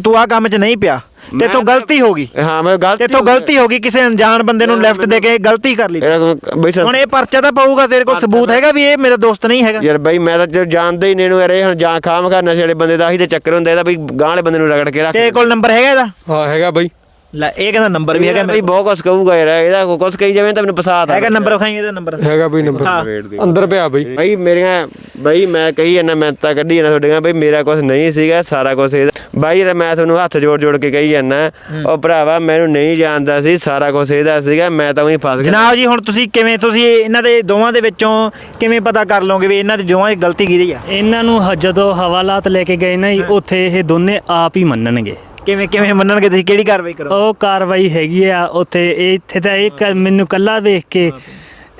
ਤੂੰ ਆਹ ਕੰਮ 'ਚ ਨਹੀਂ ਪਿਆ। ਤੇ ਤੋਂ ਗਲਤੀ ਹੋ ਗਈ। ਹਾਂ ਮੈਂ ਗਲਤੀ ਤੇ ਤੋਂ ਗਲਤੀ ਹੋ ਗਈ ਕਿਸੇ ਅਣਜਾਣ ਬੰਦੇ ਨੂੰ ਲੈਫਟ ਦੇ ਕੇ ਗਲਤੀ ਕਰ ਲਈ। ਹੁਣ ਇਹ ਪਰਚਾ ਤਾਂ ਪਾਊਗਾ ਤੇਰੇ ਕੋਲ ਸਬੂਤ ਹੈਗਾ ਵੀ ਇਹ ਮੇਰਾ ਦੋਸਤ ਨਹੀਂ ਹੈਗਾ। ਯਾਰ ਬਈ ਮੈਂ ਤਾਂ ਜਾਣਦਾ ਹੀ ਨਹੀਂ ਇਹਨੂੰ ਯਾਰ ਇਹ ਹੁਣ ਜਾਂ ਖਾਮ ਖਾ ਨਸ਼ੇ ਵਾਲੇ ਬੰਦੇ ਦਾ ਆਹੀ ਤੇ ਚੱਕਰ ਹੁੰਦਾ ਇਹਦਾ ਬਈ ਗਾਂ ਵਾਲੇ ਬੰਦੇ ਨੂੰ ਰਗੜ ਕੇ ਰੱਖ ਤੇਰੇ ਕੋਲ ਨੰਬਰ ਹੈਗਾ ਇਹਦਾ? ਹਾਂ ਹੈਗਾ ਬਈ। ਲੈ ਇਹ ਕਹਿੰਦਾ ਨੰਬਰ ਵੀ ਹੈਗਾ ਬਈ ਮੇਰੇ ਬਹੁਤ ਕੁਝ ਕਹੂਗਾ ਯਾਰ ਇਹਦਾ ਕੁਝ ਕਹੀ ਜਾਵੇਂ ਤਾਂ ਮੈਨੂੰ ਫਸਾਦ ਹੈਗਾ ਨੰਬਰ ਵਿਖਾਈ ਇਹਦਾ ਨੰਬਰ ਹੈਗਾ ਬਈ ਨੰਬਰ ਅੰਦਰ ਪਿਆ ਬਈ। ਬਈ ਮੇਰੀਆਂ ਬਈ ਮੈਂ ਕਹੀ ਜਾਂਦਾ ਮੈਂ ਤਾਂ ਕੱਢੀ ਜਾਂਦਾ ਤੁਹਾਡੀਆਂ ਬਈ ਮੇਰਾ ਕੁਝ ਨਹੀਂ ਸੀਗਾ ਸਾਰਾ ਕੁਝ ਇਹਦਾ। ਬਾਈ ਯਾਰ ਮੈਂ ਤੁਹਾਨੂੰ ਹੱਥ ਜੋੜ ਜੋੜ ਕੇ ਕਹੀ ਜਾਂਦਾ ਉਹ ਭਰਾਵਾ ਮੈਨੂੰ ਨਹੀਂ ਜਾਣਦਾ ਸੀ ਸਾਰਾ ਕੁਝ ਇਹਦਾ ਸੀਗਾ ਮੈਂ ਤਾਂ ਉਹੀ ਫਸ ਗਿਆ। ਜਨਾਬ ਜੀ ਹੁਣ ਤੁਸੀਂ ਕਿਵੇਂ ਤੁਸੀਂ ਇਹਨਾਂ ਦੇ ਦੋਵਾਂ ਦੇ ਵਿੱਚੋਂ ਕਿਵੇਂ ਪਤਾ ਕਰ ਲਓਗੇ ਵੀ ਇਹਨਾਂ ਦੀ ਦੋਵਾਂ ਦੀ ਗਲਤੀ ਕਿਹਦੀ ਆ? ਇਹਨਾਂ ਨੂੰ ਜਦੋਂ ਹਵਾਲਾਤ ਲੈ ਕੇ ਗਏ ਨਾ ਜੀ, ਉੱਥੇ ਇਹ ਦੋਨੇ ਆਪ ਹੀ ਮੰਨਣਗੇ। ਕਿਵੇਂ ਕਿਵੇਂ ਮੰਨਣਗੇ ਤੁਸੀਂ? ਕਿਹੜੀ ਕਾਰਵਾਈ ਕਰੋ ਉਹ ਕਾਰਵਾਈ ਹੈਗੀ ਆ ਉੱਥੇ। ਇਹ ਇੱਥੇ ਤਾਂ ਇਹ ਕ- ਮੈਨੂੰ ਕੱਲਾ ਵੇਖ ਕੇ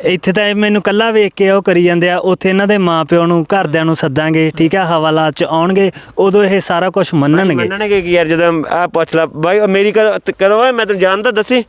ਇੱਥੇ ਤਾਂ ਇਹ ਮੈਨੂੰ ਕੱਲਾ ਵੇਖ ਕੇ ਉਹ ਕਰੀ ਜਾਂਦੇ ਆ। ਉੱਥੇ ਇਹਨਾਂ ਦੇ ਮਾਪਿਓ ਨੂੰ ਘਰਦਿਆਂ ਨੂੰ ਸੱਦਾਂਗੇ ਠੀਕ ਆ? ਹਵਾਲਾਤ ਚ ਆਉਣਗੇ। ਉਦੋਂ ਇਹ ਸਾਰਾ ਕੁਝ ਮੰਨਣਗੇ। ਮੰਨਣਗੇ ਕਿ ਯਾਰ? ਜਦੋਂ ਆ ਪੁੱਛ ਲਾ ਬਾਈ ਮੇਰੀ ਕਦੋਂ ਮੈਂ ਤੈਨੂੰ ਜਾਣਦਾ ਦੱਸੀ?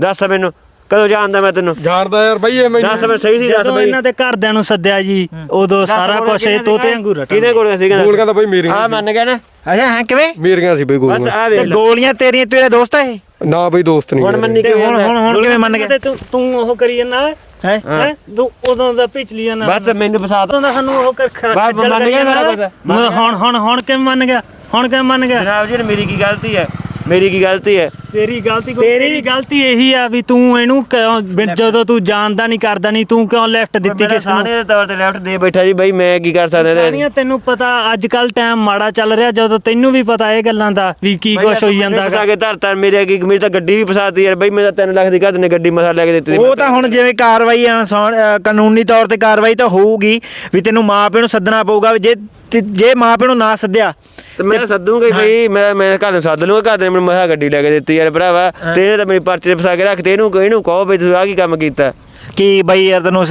ਦੱਸ ਮੈਨੂੰ। ਕਦੋਂ ਜਾਣਦਾ ਮੈਂ ਤੈਨੂੰ? ਜਾਣਦਾ ਯਾਰ ਬਈ ਇਹ ਮੈਨੂੰ ਦੱਸ ਮੈਂ ਸਹੀ ਸੀ ਦੱਸ ਜਦੋਂ ਬਈ। ਇਹਨਾਂ ਦੇ ਘਰਦਿਆਂ ਨੂੰ ਸੱਦਿਆ ਜੀ ਉਦੋਂ ਸਾਰਾ ਕੁਝ ਇਹ ਤੋਤੇ ਵਾਂਗੂ ਰਟਣਗੇ ਕਿਹਨੇ ਕੋਲ ਸੀਗਾ ਗੋਲੀਆਂ ਤਾਂ ਬਈ ਮੇਰੀਆਂ ਆ ਮੰਨ ਗਿਆ ਨਾ। ਅੱਛਾ ਹਾਂ ਕਿਵੇਂ? ਮੇਰੀਆਂ ਸੀ ਬਈ ਬਸ ਗੋਲੀਆਂ ਆ ਤੇ ਵੇਖ ਗੋਲੀਆਂ ਤੇਰੀਆਂ ਤੇਰਾ ਦੋਸਤ ਹੈ ਇਹ? ਨਾ ਬਈ ਦੋਸਤ ਨਹੀਂ ਹੁਣ। ਮੰਨੀ ਤੇ ਕਿਵੇਂ ਹੁਣ ਹੁਣ ਹੁਣ ਕਿਵੇਂ ਮੰਨ ਤੇ ਗਿਆ ਤੂੰ ਤੂੰ ਉਹ ਕਰੀ ਜਾਂਦਾ ਹੈ? ਹੈ। ਤੂੰ ਉਦੋਂ ਦਾ ਪਿਛਲੀ ਜਾਂਦਾ ਬਸ ਮੈਨੂੰ ਫਸਾ ਉਦੋਂ ਦਾ ਸਾਨੂੰ ਉਹ ਕਰ ਖ- ਬਸ ਖੱਜਲ ਮੰਨ ਕਰੀ ਗਿਆ ਮੇਰਾ। ਮੈਂ ਹੁਣ ਹੁਣ ਹੁਣ ਕਿਵੇਂ ਮੰਨ ਗਿਆ? ਹੁਣ ਕਿਵੇਂ ਮੰਨ ਗਿਆ? ਜਨਾਬ ਜੀ ਮੇਰੀ ਕੀ ਗਲਤੀ ਹੈ? ਮੇਰੀ ਕੀ ਗਲਤੀ ਹੈ? ਤੇਰੀ ਗਲਤੀ ਕੋਈ ਤੇਰੀ ਗਲਤੀ ਇਹੀ ਆ ਵੀ ਤੂੰ ਇਹਨੂੰ ਕਿਉਂ ਜਦੋਂ ਤੂੰ ਜਾਣਦਾ ਨਹੀਂ ਕਰਦਾ ਨਹੀਂ ਤੂੰ ਕਿਉਂ ਲੈਫਟ ਦਿੱਤੀ ਮੇਰਾ ਕਿਸ ਨੂੰ? ਦੇ ਤੌਰ ਤੇ ਲੈਫਟ ਦੇ ਬੈਠਾ ਜੀ ਬਈ ਮੈਂ ਕੀ ਕਰ ਸਕਦਾ ਇਹਦੇ ਸਾਰੀਆਂ ਤੈਨੂੰ ਪਤਾ ਅੱਜ ਕੱਲ ਟਾਈਮ ਮਾੜਾ ਚੱਲ ਰਿਹਾ ਜਦੋਂ ਤੈਨੂੰ ਵੀ ਪਤਾ ਇਹ ਗੱਲਾਂ ਦਾ ਵੀ ਕੀ ਕੁਛ ਹੋਈ ਜਾਂਦਾ ਫਸਾ ਕੇ ਧਰਤਾ ਮੇਰੇ ਕੀ ਮੇਰੀ ਤਾਂ ਗੱਡੀ ਵੀ ਫਸਾਤੀ ਯਾਰ ਬਈ ਮੈਂ ਤਾਂ 3 ਲੱਖ ਦੀ ਘੱਟ ਨੇ ਗੱਡੀ ਮਸਾ ਲੈ ਕੇ ਦਿੱਤੀ ਉਹ ਤਾਂ ਹੁਣ ਜਿਵੇਂ ਕਾਰਵਾਈ ਆ, ਅ, ਕਾਨੂੰਨੀ ਤੌਰ ਤੇ ਕਾਰਵਾਈ ਤਾਂ ਹੋਊਗੀ ਵੀ ਤੈਨੂੰ ਮਾਪਿਆਂ ਨੂੰ ਸੱਦਣਾ ਪਊਗਾ ਵੀ ਜੇ ਤੇ ਜੇ ਮਾਪਿਆਂ ਨੂੰ ਨਾ ਸੱਦਿਆ ਤੇ ਮੈਂ ਸੱਦੂਗਾ ਹੀ ਬਈ ਮੈਂ ਮੈਂ ਘਰ ਨੂੰ ਸੱਦ ਲੂੰਗਾ ਘਰ ਦੇ ਮੈਨੂੰ ਮਹਾ ਗੱਡੀ ਲੈ ਕੇ ਦਿੱਤੀ ਯਾਰ ਭਰਾਵਾ ਤੇ ਇਹਨੇ ਤਾਂ ਮੇਰੀ ਪਰਚੇ ਤੇ ਫਸਾ ਕੇ ਰੱਖ ਤੇ ਇਹਨੂੰ ਇਹਨੂੰ ਕਹੋ ਬਈ ਤੂੰ ਆ ਕੀ ਕੰਮ ਕੀਤਾ। ਕਿ ਬਈ ਯਾਰ ਤੈਨੂੰ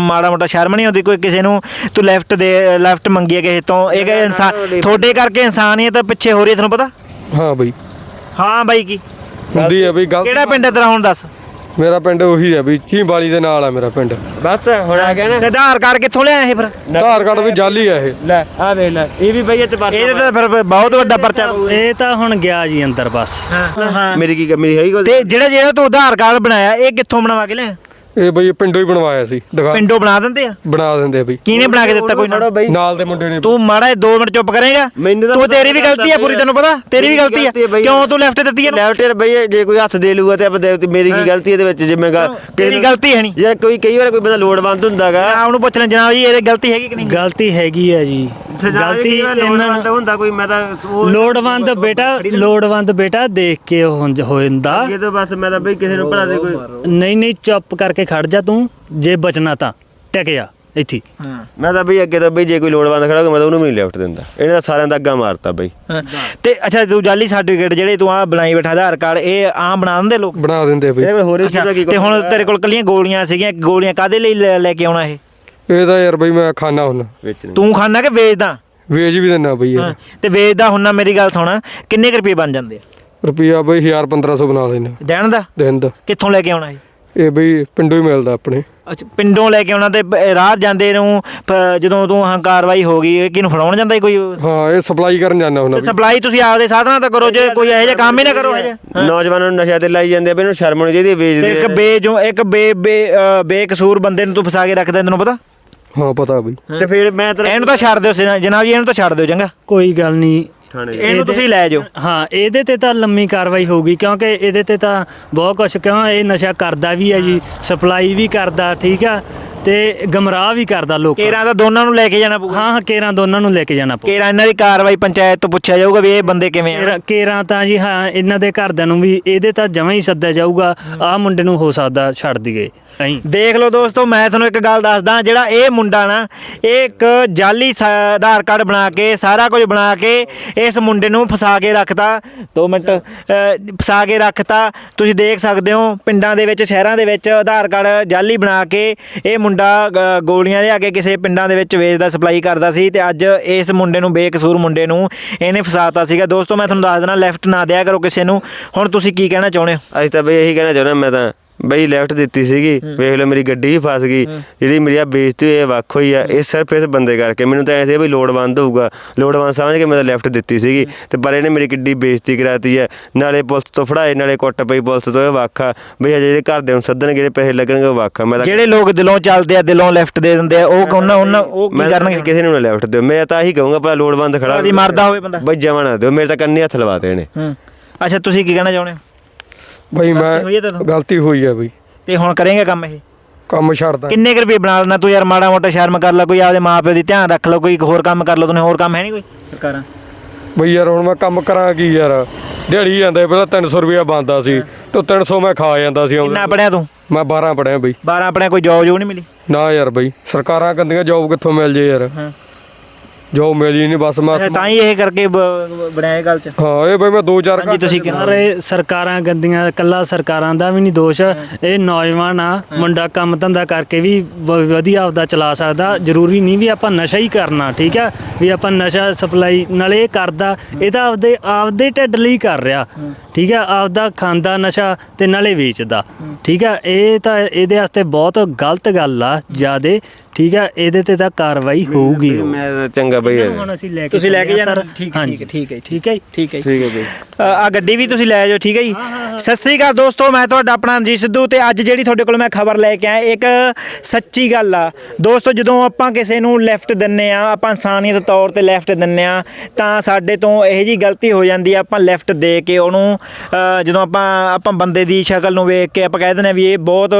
ਮਾੜਾ ਮੋਟਾ ਸ਼ਰਮ ਨਹੀਂ ਆਉਂਦੀ ਕੋਈ ਕਿਸੇ ਨੂੰ ਤੂੰ ਲੈਫਟ ਦੇ ਲੈਫਟ ਮੰਗੀ ਹੈ ਕਿਸੇ ਤੋਂ ਇਹ ਕਿ ਇਨਸਾਨ ਤੁਹਾਡੇ ਕਰਕੇ ਇਨਸਾਨੀਅਤ ਪਿੱਛੇ ਹੋ ਰਹੀ ਹੈ ਤੁਹਾਨੂੰ ਪਤਾ? ਹਾਂ ਬਈ। ਹਾਂ ਬਾਈ ਕੀ? ਹੁੰਦੀ ਹੈ ਬਈ ਗਲਤ ਕਿਹੜਾ ਪਿੰਡ ਹੈ ਤੇਰਾ ਹੁਣ ਦੱਸ? ਮੇਰਾ ਪਿੰਡ ਉਹੀ ਹੈ ਬਈ ਚੀਂਬਾਲੀ ਦੇ ਨਾਲ ਆ ਮੇਰਾ ਪਿੰਡ। ਬਸ ਹੁਣ ਆ ਗਿਆ ਨਾ। ਤੇ ਆਧਾਰ ਕਾਰਡ ਕਿੱਥੋਂ ਲਿਆਇਆ ਇਹ ਫਿਰ? ਆਧਾਰ ਕਾਰਡ ਵੀ ਜਾਲੀ ਆ ਇਹ। ਲੈ ਆ ਵੇਖ ਲੈ ਇਹ ਵੀ ਬਈ ਇੱਥੇ ਇਹਦੇ ਤਾਂ ਫਿਰ ਬਹੁਤ ਵੱਡਾ ਪਰਚਾ ਇਹ ਤਾਂ ਹੁਣ ਗਿਆ ਜੀ ਅੰਦਰ ਬਸ। ਹਾਂ ਹਾਂ। ਮੇਰੀ ਕੀ ਮੇਰੀ ਹੈਗੀ ਕੋਈ? ਤੇ ਜਿਹੜਾ ਜਿਹੜਾ ਤੂੰ ਆਧਾਰ ਕਾਰਡ ਬਣਾਇਆ ਇਹ ਕਿੱਥੋਂ ਬਣਵਾ ਕੇ ਲਿਆ? ਇਹ ਬਈ ਪਿੰਡੋਂ ਹੀ ਬਣਵਾਇਆ ਸੀ ਦੁਕਾਨ ਪਿੰਡੋਂ ਬਣਾ ਦਿੰਦੇ ਆ? ਬਣਾ ਦਿੰਦੇ ਆ ਬਈ। ਕਿਹਨੇ ਬਣਾ ਕੇ ਦਿੱਤਾ ਕੋਈ ਨਾ? ਬਈ ਨਾਲ ਦੇ ਮੁੰਡੇ ਨੇ ਤੂੰ ਮਾੜਾ 2 ਮਿੰਟ ਚੁੱਪ ਕਰੇਗਾ। ਤਾਂ ਤੇਰੀ ਵੀ ਗਲਤੀ ਹੈ ਪੂਰੀ ਤੈਨੂੰ ਪਤਾ? ਤੇਰੀ ਵੀ ਗਲਤੀ ਬਈ। ਕਿਉਂ ਤੂੰ ਲੈਫਟ ਦਿੱਤੀ ਹੈ ਲੈਫਟ ਯਾਰ ਬਈ ਜੇ ਕੋਈ ਹੱਥ ਦੇ ਲੂਗਾ ਤੇ ਆਪਾਂ ਦੇ- ਮੇਰੀ ਕੀ ਗਲਤੀ ਇਹਦੇ ਵਿੱਚ? ਜੇ ਮੈਂ ਗਾ- ਤੇਰੀ ਗਲਤੀ ਹੈ ਨਹੀਂ ਯਾਰ ਕੋਈ ਕਈ ਵਾਰ ਕੋਈ ਬੰਦਾ ਲੋੜਵੰਦ ਹੁੰਦਾਗਾ। ਆ ਉਹਨੂੰ ਪੁੱਛ ਲੈ ਜਨਾਬ ਜੀ ਇਹਦੇ ਗਲਤੀ ਹੈਗੀ ਕਿ ਨਹੀਂ? ਗਲਤੀ ਹੈਗੀ ਹੈ ਜੀ। ਗਲਤੀ ਇਹਨਾਂ ਨੂੰ ਹੁੰਦਾ ਕੋਈ ਮੈਂ ਤਾਂ ਉਹ ਲੋੜਵੰਦ ਬੇਟਾ ਲੋੜਵੰਦ ਬੇਟਾ ਦੇਖ ਕੇ ਉਹ ਹੁੰਜ- ਹੋ ਜਾਂਦਾ ਅੱਗੇ ਤੋਂ ਬਸ ਮੈਂ ਤਾਂ ਬਈ ਕਿਸੇ ਨੂੰ ਭਲਾ ਦੇ ਕੋਈ ਨਹੀਂ ਨਹੀਂ ਚੁੱਪ ਕਰਕੇ ਖੜ ਜਾ ਤੂੰ ਜੇ ਬਚਣਾ ਤਾਂ। ਟਿਕ ਜਾ ਇੱਥੇ। ਹੀ। ਮੈਂ ਤਾਂ ਬਈ ਅੱਗੇ ਤੋਂ ਬਈ ਜੇ ਕੋਈ ਲੋੜਵੰਦ ਖੜਾ ਹੋਵੇ ਮੈਂ ਤਾਂ ਉਹਨੂੰ ਵੀ ਨਹੀਂ ਲੈਫਟ ਦਿੰਦਾ। ਇਹਨੇ ਤਾਂ ਸਾਰਿਆਂ ਦਾ ਅੱਗਾ ਮਾਰਤਾ ਬਈ। ਤੇ ਅੱਛਾ ਤੂੰ ਜਾਲੀ ਸਰਟੀਫਿਕੇਟ ਜਿਹੜੇ ਤੂੰ ਆ ਬਣਾਈ ਬੈਠਾ ਆਧਾਰ ਕਾਰਡ ਇਹ ਆਮ ਬਣਾ ਦਿੰਦੇ ਲੋਕ? ਬਣਾ ਦਿੰਦੇ ਬਈ। ਇਹਦੇ ਕੋਲ ਹੋਰ ਹੀ ਅੱਛਾ ਚੀਜ਼ਾਂ ਕੀ ਤੇ ਹੁਣ ਤੇਰੇ ਕੋਲ ਕੱਲੀਆਂ ਗੋਲੀਆਂ ਸੀਗੀਆਂ ਗੋਲੀਆਂ ਕਾਦੇ ਲਈ ਲੈ ਕੇ ਆਉਣਾ ਇਹ? ਇਹ ਤਾਂ ਯਾਰ ਬਈ ਮੈਂ ਖਾਣਾ ਵੇਚਣੇ। ਤੂੰ ਖਾਣਾ ਕਿ ਵੇਚਦਾ ਵੇਚ ਵੀ ਦਿੰਨਾ ਬਈ ਹਾਂ ਯਾਰ ਤੇ ਵੇਚਦਾ ਹੁੰਨਾ ਮੇਰੀ ਗੱਲ ਸੁਣ ਕਿੰਨੇ ਕੁ ਰੁਪਏ ਬਣ ਜਾਂਦੇ ਆ? ਰੁਪਿਆ ਬਈ 1000 1500 ਬਣਾ ਲੈਣਾ ਦੇਣ ਦਾ? ਦਿਨ ਦਾ। ਕਿੱਥੋਂ ਲੈ ਕੇ ਆਉਣਾ ਇਹ? ਇਹ ਬਈ ਪਿੰਡੋਂ ਹੀ ਮਿਲਦਾ ਆਪਣੇ। ਅੱਛਾ ਪਿੰਡੋਂ ਲੈ ਕੇ ਤੇ ਪ- ਰਾਹ ਜਾਂਦੇ ਨੂੰ ਪ- ਜਦੋਂ ਤੂੰ ਹਾਂ ਕਾਰਵਾਈ ਹੋ ਗਈ ਇਹ ਕਿਹਨੂੰ ਫੜਾਉਣ ਜਾਂਦਾ ਕੋਈ? ਹਾਂ ਇਹ ਸਪਲਾਈ ਕਰਨ ਜਾਂਦਾ ਹੁੰਦਾ ਬਈ ਸਪਲਾਈ ਤੁਸੀਂ ਆਪਦੇ ਸਾਧਨਾਂ ਤਾਂ ਕਰੋ ਜੇ ਕੋਈ ਇਹੋ ਜਿਹਾ ਕੰਮ ਹੀ ਨਾ ਕਰੋ ਇਹੋ ਜਿਹਾ ਨੌਜਵਾਨਾਂ ਨੂੰ ਨਸ਼ਾ ਤੇ ਲਾਈ ਜਾਂਦੇ ਆ ਬਈ ਇਹਨੂੰ ਸ਼ਰਮ ਨਹੀਂ ਚਾਹੀਦੀ ਤੇ ਵੇਚਦੇ ਇੱਕ ਬੇ ਜੋ ਇੱਕ ਬੇ ਬੇ ਅ, ਬੇਕਸੂਰ ਬੰਦੇ ਨੂੰ ਤੂੰ ਫਸਾ ਕੇ ਰੱਖਦਾ ਤੈਨੂੰ ਪਤਾ? ਹਾਂ ਪਤਾ ਬਈ। ਤੇ ਫਿਰ ਮੈਂ ਤੇਰਾ ਇਹਨੂੰ ਤਾਂ ਛੱਡ ਦਿਓ ਸਿਨਾ- ਜਨਾਬ ਜੀ ਇਹਨੂੰ ਤਾਂ ਛੱਡ ਦਿਓ ਚੰਗਾ। ਕੋਈ ਗੱਲ ਨਹੀਂ ਥਾਣੇ ਇਹਨੂੰ ਤੁਸੀਂ ਲੈ ਜਾਓ। ਹਾਂ ਇਹਦੇ ਤੇ ਤਾਂ ਲੰਮੀ ਕਾਰਵਾਈ ਹੋਊਗੀ ਕਿਉਂਕਿ ਇਹਦੇ ਤੇ ਤਾਂ ਬਹੁਤ ਕੁਝ ਕਿਉਂ ਇਹ ਨਸ਼ਾ ਕਰਦਾ ਵੀ ਹੈ ਜੀ ਸਪਲਾਈ ਵੀ ਕਰਦਾ ਠੀਕ ਆ? ਤੇ ਗਮਰਾਹ ਵੀ ਕਰਦਾ ਲੋਕਾਂ ਕੇਰਾਂ ਦਾ ਦੋਨਾਂ ਨੂੰ ਲੈ ਕੇ ਜਾਣਾ ਪਊਗਾ? ਹਾਂ ਹਾਂ ਕੇਰਾਂ ਦੋਨਾਂ ਨੂੰ ਲੈ ਕੇ ਜਾਣਾ ਪਊ ਕੇਰਾਂ ਇਹਨਾਂ ਦੀ ਕਾਰਵਾਈ ਪੰਚਾਇਤ ਤੋਂ ਪੁੱਛਿਆ ਜਾਊਗਾ ਵੀ ਇਹ ਬੰਦੇ ਕਿਵੇਂ ਆ? ਕੇਰਾਂ- ਕੇਰਾਂ ਤਾਂ ਜੀ ਹਾਂ ਇਹਨਾਂ ਦੇ ਘਰਦਿਆਂ ਨੂੰ ਵੀ ਇਹਦੇ ਤਾਂ ਜਮਾਂ ਹੀ ਸੱਦਿਆ ਜਾਊਗਾ ਆਹ ਮੁੰਡੇ ਨੂੰ ਹੋ ਸਕਦਾ ਛੱਡ ਦਈਏ। ਅਹੀਂ ਦੇਖ ਲਓ ਦੋਸਤੋ ਮੈਂ ਤੁਹਾਨੂੰ ਇੱਕ ਗੱਲ ਦੱਸਦਾ ਜਿਹੜਾ ਇਹ ਮੁੰਡਾ ਨਾ ਇਹ ਇੱਕ ਜਾਲੀ ਸ- ਆਧਾਰ ਕਾਰਡ ਬਣਾ ਕੇ ਸਾਰਾ ਕੁਝ ਬਣਾ ਕੇ ਇਸ ਮੁੰਡੇ ਨੂੰ ਫਸਾ ਕੇ ਰੱਖਤਾ। 2 ਮਿੰਟ ਅ, ਫਸਾ ਕੇ ਰੱਖਤਾ। ਤੁਸੀਂ ਦੇਖ ਸਕਦੇ ਹੋ ਪਿੰਡਾਂ ਦੇ ਵਿੱਚ ਸ਼ਹਿਰਾਂ ਦੇ ਵਿੱਚ ਆਧਾਰ ਕਾਰਡ ਜਾਲੀ ਬਣਾ ਕੇ ਇਹ ਮੁੰਡਾ ਮੁੰਡਾ ਗ- ਗੋਲੀਆਂ ਲਿਆ ਕੇ ਕਿਸੇ ਪਿੰਡਾਂ ਦੇ ਵਿੱਚ ਵੇਚਦਾ, ਸਪਲਾਈ ਕਰਦਾ ਸੀ ਤੇ ਅੱਜ ਇਸ ਮੁੰਡੇ ਨੂੰ, ਬੇਕਸੂਰ ਮੁੰਡੇ ਨੂੰ ਇਹਨੇ ਫਸਾਤਾ ਸੀਗਾ। ਦੋਸਤੋ, ਮੈਂ ਤੁਹਾਨੂੰ ਦੱਸ ਦੇਣਾ ਲੈਫਟ ਨਾ ਦਿਆ ਕਰੋ ਕਿਸੇ ਨੂੰ। ਹੁਣ ਤੁਸੀਂ ਕੀ ਕਹਿਣਾ ਚਾਹੁੰਦੇ ਹੋ? ਅੱਜ ਤਾਂ ਬਈ ਇਹੀ ਕਹਿਣਾ ਚਾਹੁੰਦੇ ਚਾਹੁੰਦਾ ਮੈਂ ਤਾਂ ਬਈ ਲੈਫਟ ਦਿੱਤੀ ਸੀਗੀ ਵੇਖ ਲਓ ਮੇਰੀ ਗੱਡੀ ਵੀ ਫਸ ਗਈ ਜਿਹੜੀ ਮੇਰੀ ਆ ਬੇਇੱਜ਼ਤੀ ਹੋਈ ਹੈ ਵੱਖ ਹੋਈ ਆ ਇਹ ਸਿਰਫ ਇਸ ਬੰਦੇ ਕਰਕੇ ਮੈਨੂੰ ਤਾਂ ਐ ਸੀ ਵੀ ਲੋੜਵੰਦ ਹੋਊਗਾ ਲੋੜਵੰਦ ਸਮਝ ਕੇ ਮੈਂ ਤਾਂ ਲੈਫਟ ਦਿੱਤੀ ਸੀਗੀ ਤੇ ਪਰ ਇਹਨੇ ਮੇਰੀ ਕਿੱਡੀ ਬੇਇੱਜ਼ਤੀ ਕਰਾਤੀ ਹੈ ਨਾਲੇ ਪੁਲਿਸ ਤੋਂ ਫੜਾਏ ਨਾਲੇ ਕੁੱਟ ਪਈ ਪੁਲਿਸ ਤੋਂ ਇਹ ਵੱਖ ਆ ਬਈ ਇਹ ਜਿਹੜੇ ਘਰ ਦੇ ਨੂੰ ਸੱਦਣਗੇ ਜਿਹੜੇ ਪੈਸੇ ਲੱਗਣਗੇ ਉਹ ਵੱਖ ਆ ਮੈਂ ਤਾਂ ਜਿਹੜੇ ਲੋਕ ਦਿਲੋਂ ਚੱਲਦੇ ਆ ਦਿਲੋਂ ਲੈਫਟ ਦੇ ਦਿੰਦੇ ਆ ਉਹ ਉਹਨਾਂ ਉਹਨਾਂ ਉਹ ਕੀ ਕਰਨਗੇ ਕਿਸੇ ਨੂੰ ਨਾ ਲੈਫਟ ਦਿਓ ਮੈਂ ਤਾਂ ਆਹੀ ਕਹੂੰਗਾ ਭਲਾ ਲੋੜਵੰਦ ਖੜਾ ਮਰਦਾ ਹੋਵੇ ਬੰਦਾ। ਬਈ ਜਮਾ ਨਾ ਦਿਓ ਮੇਰੇ ਤਾਂ ਕੰਨੀ ਹੱਥ ਲਵਾਤੇ ਇਹਨੇ ਹੂੰ। ਅੱਛਾ ਤੁਸੀਂ ਕੀ ਕਹਿਣਾ ਚਾਹੁੰਦੇ ਹੋ? ਬਈ ਮੈਂ ਹੋਈ ਹੈ ਤੈਨੂੰ? ਗਲਤੀ ਹੋਈ ਆ ਬਈ। ਤੇ ਹੁਣ ਕਰੇਂਗੇ ਕੰਮ ਇਹ? ਕੰਮ ਛੱਡਦਾ। ਕਿੰਨੇ ਕੁ ਰੁਪਏ ਬਣਾ ਲੈਣਾ ਤੂੰ ਯਾਰ? ਮਾੜਾ ਮੋਟਾ ਸ਼ਰਮ ਕਰ ਲੈ ਕੋਈ ਆਪਦੇ ਮਾਪਿਓ ਦੀ ਧਿਆਨ ਰੱਖ ਲਓ ਕੋਈ ਹੋਰ ਕੰਮ ਕਰ ਲਓ ਤੂੰ ਹੋਰ ਕੰਮ ਹੈ ਨਹੀਂ ਕੋਈ? ਸਰਕਾਰਾਂ। ਬਈ ਯਾਰ ਹੁਣ ਮੈਂ ਕੰਮ ਕਰਾਂ ਕੀ ਯਾਰ? ਦਿਹਾੜੀ ਜਾਂਦਾ ਪਹਿਲਾਂ 300 ਰੁਪਇਆ ਬੰਦਾ ਸੀ ਤੇ 300 ਮੈਂ ਖਾ ਜਾਂਦਾ ਸੀ ਕਿੰਨਾ ਆਉਂਦਾ ਪੜਿਆ ਤੂੰ? ਮੈਂ 12 ਪੜਿਆ ਬਈ। 12 ਆਪਣੇ ਕੋਈ ਜੋਬ ਜੋ ਨਹੀਂ ਮਿਲੀ? ਨਾ ਯਾਰ ਬਈ ਸਰਕਾਰਾਂ ਕੰਦੀਆਂ ਜੌਬ ਕਿੱਥੋਂ ਮਿਲ ਜੇ ਯਾਰ। ਹਾਂ। ਜੌਬ ਮਿਲੀ ਨਹੀਂ ਬਸ ਮੈਂ ਤਾਂ ਹੀ ਇਹ ਕਰਕੇ ਬ- ਬਣਿਆ ਇਹ ਗੱਲ ਚ। ਹਾਂ ਇਹ ਬਈ ਮੈਂ ਦੋ ਚਾਰ ਹਾਂਜੀ ਤੁਸੀਂ ਕਿੰਨਾ ਸਾਰੇ ਸਰਕਾਰਾਂ ਗੰਦੀਆਂ ਕੱਲਾ ਸਰਕਾਰਾਂ ਦਾ ਵੀ ਨਹੀਂ ਦੋਸ਼। ਇਹ ਨੌਜਵਾਨ ਆ ਮੁੰਡਾ ਕੰਮ ਧੰਦਾ ਕਰਕੇ ਵੀ ਵ- ਵਧੀਆ ਆਪਦਾ ਚਲਾ ਸਕਦਾ। ਜ਼ਰੂਰੀ ਨਹੀਂ ਵੀ ਆਪਾਂ ਨਸ਼ਾ ਹੀ ਕਰਨਾ ਠੀਕ ਆ? ਵੀ ਆਪਾਂ ਨਸ਼ਾ ਸਪਲਾਈ ਨਾਲੇ ਇਹ ਕਰਦਾ ਇਹ ਤਾਂ ਆਪਦੇ ਆਪਦੇ ਢਿੱਡ ਲਈ ਕਰ ਰਿਹਾ। ਠੀਕ ਆ ਆਪਦਾ ਖਾਂਦਾ ਨਸ਼ਾ ਤੇ ਨਾਲੇ ਵੇਚਦਾ ਠੀਕ ਆ ਇਹ ਤਾਂ ਇਹਦੇ ਵਾਸਤੇ ਬਹੁਤ ਗਲਤ ਗੱਲ ਆ ਜਿਆਦੇ ਠੀਕ ਆ ਇਹਦੇ ਤੇ ਤਾਂ ਕਾਰਵਾਈ ਹੋਊਗੀ ਹੋਊ। ਮੈਂ ਤਾਂ ਚੰਗਾ ਬਈ। ਹੁਣ ਅਸੀਂ ਲੈ ਕੇ ਤੁਸੀਂ ਲੈ ਕੇ ਜਾਣਾ ਸਰ। ਠੀਕ ਹੈ ਹਾਂਜੀ। ਠੀਕ ਹੈ ਠੀਕ ਹੈ ਠੀਕ ਹੈ ਜੀ? ਠੀਕ ਹੈ ਠੀਕ ਹੈ ਬਈ ਆ ਗੱਡੀ ਵੀ ਤੁਸੀਂ ਲੈ ਜਾਓ ਠੀਕ ਹੈ ਜੀ ਸਤਿ ਸ੍ਰੀ ਅਕਾਲ ਦੋਸਤੋ ਮੈਂ ਤੁਹਾਡਾ ਆਪਣਾ ਰਣਜੀਤ ਸਿੱਧੂ ਤੇ ਅੱਜ ਜਿਹੜੀ ਤੁਹਾਡੇ ਕੋਲ ਮੈਂ ਖਬਰ ਲੈ ਕੇ ਆਇਆ ਇੱਕ ਸੱਚੀ ਗੱਲ ਆ ਦੋਸਤੋ ਜਦੋਂ ਆਪਾਂ ਕਿਸੇ ਨੂੰ ਲੈਫਟ ਦਿੰਨੇ ਆ ਆਪਾਂ ਇਨਸਾਨੀਅਤ ਤੌਰ ਤੇ ਲੈਫਟ ਦਿੰਨੇ ਆ ਤਾਂ ਸਾਡੇ ਤੋਂ ਇਹੋ ਜੀ ਗਲਤੀ ਹੋ ਜਾਂਦੀ ਆ ਆਪਾਂ ਲੈਫਟ ਦੇ ਕੇ ਉਹਨੂੰ ਜਦੋਂ ਆਪਾਂ ਆਪਾਂ ਬੰਦੇ ਦੀ ਸ਼ਕਲ ਨੂੰ ਵੇਖ ਕੇ ਆਪਾਂ ਕਹਿ ਦਿੰਦੇ ਆ ਵੀ ਇਹ ਬਹੁਤ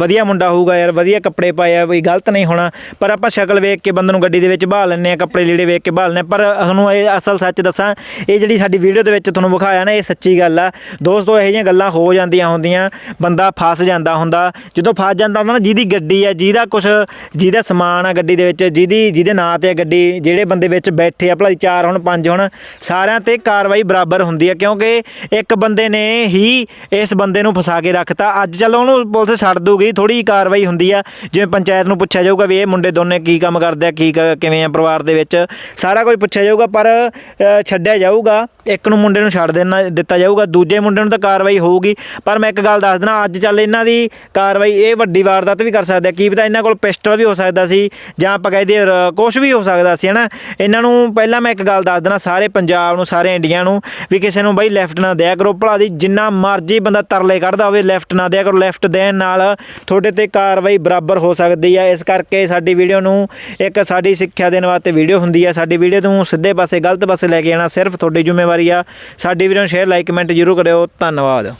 ਵਧੀਆ ਮੁੰਡਾ ਹੋਊਗਾ ਯਾਰ, ਵਧੀਆ ਕੱਪੜੇ ਪਾਏ ਆ, ਵੀ ਗਲਤ ਨਹੀਂ ਹੋਣਾ। ਪਰ ਆਪਾਂ ਸ਼ਕਲ ਵੇਖ ਕੇ ਬੰਦੇ ਨੂੰ ਗੱਡੀ ਦੇ ਵਿੱਚ ਬਹਾ ਲੈਂਦੇ ਆ ਕੱਪੜੇ ਲੀੜੇ ਵੇਖ ਕੇ ਬਹਾ ਲੈਂਦੇ ਹਾਂ। ਪਰ ਤੁਹਾਨੂੰ ਇਹ ਅਸਲ ਸੱਚ ਦੱਸਾਂ, ਇਹ ਜਿਹੜੀ ਸਾਡੀ ਵੀਡੀਓ ਦੇ ਵਿੱਚ ਤੁਹਾਨੂੰ ਵਿਖਾਇਆ ਨਾ, ਇਹ ਸੱਚੀ ਗੱਲ ਆ। ਦੋਸਤੋ, ਇਹੋ ਜਿਹੀਆਂ ਗੱਲਾਂ ਹੋ ਜਾਂਦੀਆਂ ਹੁੰਦੀਆਂ, ਬੰਦਾ ਫਸ ਜਾਂਦਾ ਹੁੰਦਾ। ਜਦੋਂ ਫਸ ਜਾਂਦਾ ਹੁੰਦਾ ਨਾ, ਜਿਹਦੀ ਗੱਡੀ ਆ, ਜਿਹਦਾ ਕੁਝ ਜਿਹਦਾ ਸਮਾਨ ਆ ਗੱਡੀ ਦੇ ਵਿੱਚ, ਜਿਹਦੀ, ਜਿਹਦੇ ਨਾਂ ਤੇ ਆ ਗੱਡੀ, ਜਿਹੜੇ ਬੰਦੇ ਵਿੱਚ ਬੈਠੇ ਆ, ਭਲਾ ਦੀ ਚਾਰ ਹੁਣ, ਪੰਜ ਹੁਣ, ਸਾਰਿਆਂ ਤੇ ਕਾਰਵਾਈ ਬਰਾਬਰ ਹੁੰਦੀ ਹੈ ਕਿਉਂਕਿ ਇੱਕ ਬੰਦੇ ਨੇ ਹੀ ਇਸ ਬੰਦੇ ਨੂੰ ਫਸਾ ਕੇ ਰੱਖਤਾ। ਅੱਜ ਚਲੋ ਉਹਨੂੰ ਪੁਲਿਸ ਛੱਡ ਦੂਗੀ ਥੋੜੀ ਕਾਰਵਾਈ ਹੁੰਦੀ ਆ। ਜਿਵੇਂ ਪੰਚਾਇਤ ਨੂੰ ਪੁੱਛਿਆ ਜਾਊਗਾ ਵੀ ਇਹ ਮੁੰਡੇ ਦੋਨੇ ਕੀ ਕੰਮ ਕਰਦੇ ਆ, ਕੀ ਕ- ਕਿਵੇਂ ਆ ਪਰਿਵਾਰ ਦੇ ਵਿੱਚ। ਸਾਰਾ ਕੁਝ ਪੁੱਛਿਆ ਜਾਊਗਾ, ਪਰ ਛੱਡਿਆ ਜਾਊਗਾ। ਇੱਕ ਨੂੰ ਮੁੰਡੇ ਨੂੰ ਛੱਡ ਦੇਣਾ, ਦਿੱਤਾ ਜਾਊਗਾ। ਦੂਜੇ ਮੁੰਡੇ ਨੂੰ ਤਾਂ ਕਾਰਵਾਈ ਹੋਊਗੀ। ਪਰ ਮੈਂ ਇੱਕ ਗੱਲ ਦੱਸ ਦਿੰਦਾ, ਅੱਜ ਚੱਲ ਇਹਨਾਂ ਦੀ ਕਾਰਵਾਈ ਇਹ ਵੱਡੀ ਵਾਰਦਾਤ ਵੀ ਕਰ ਸਕਦੇ। ਆ ਕੀ ਪਤਾ ਇਹਨਾਂ ਕੋਲ ਪਿਸਟਲ ਵੀ ਹੋ ਸਕਦਾ ਸੀ, ਜਾਂ ਆਪਾਂ ਕਹਿ ਦਈਏ ਕੁਝ ਵੀ ਹੋ ਸਕਦਾ ਸੀ, ਹਨਾ? ਇਹਨਾਂ ਨੂੰ ਪਹਿਲਾਂ ਮੈਂ ਇੱਕ ਗੱਲ ਦੱਸ ਦਿੰਦਾ, ਸਾਰੇ ਪੰਜਾਬ ਨੂੰ, ਸਾਰੇ ਇੰਡੀਆ ਨੂੰ, ਵੀ ਕਿਸੇ ਨੂੰ ਬਈ ਲੈਫਟ ਨਾ ਦਿਆ ਕਰੋ ਭਲਾ ਦੀ ਜਿੰਨਾ ਮਰਜ਼ੀ ਬੰਦਾ ਤਰਲੇ ਕੱਢਦਾ ਹੋਵੇ ਲੈਫਟ ਨਾ ਦਿਆ ਕਰੋ ਲੈਫਟ ਦੇਣ ਨਾਲ ਤੁਹਾਡੇ ਤੇ ਕਾਰਵਾਈ ਬਰਾਬਰ ਹੋ ਸਕਦੀ ਹੈ ਇਸ ਕਰਕੇ ਸਾਡੀ ਵੀਡੀਓ ਨੂੰ ਇੱਕ ਸਾਡੀ ਸਿੱਖਿਆ ਦੇਣ ਵਾਸਤੇ ਵੀਡੀਓ ਹੁੰਦੀ ਹੈ ਸਾਡੀ ਵੀਡੀਓ ਨੂੰ ਸਿੱਧੇ ਪਾਸੇ, ਗਲਤ ਪਾਸੇ ਲੈ ਕੇ ਆਣਾ ਸਿਰਫ ਤੁਹਾਡੀ ਜ਼ਿੰਮੇਵਾਰੀ ਆ। ਸਾਡੀ ਵੀਡੀਓ ਨੂੰ ਸ਼ੇਅਰ ਲਾਈਕ ਕਮੈਂਟ ਜ਼ਰੂਰ ਕਰਿਓ। ਧੰਨਵਾਦ।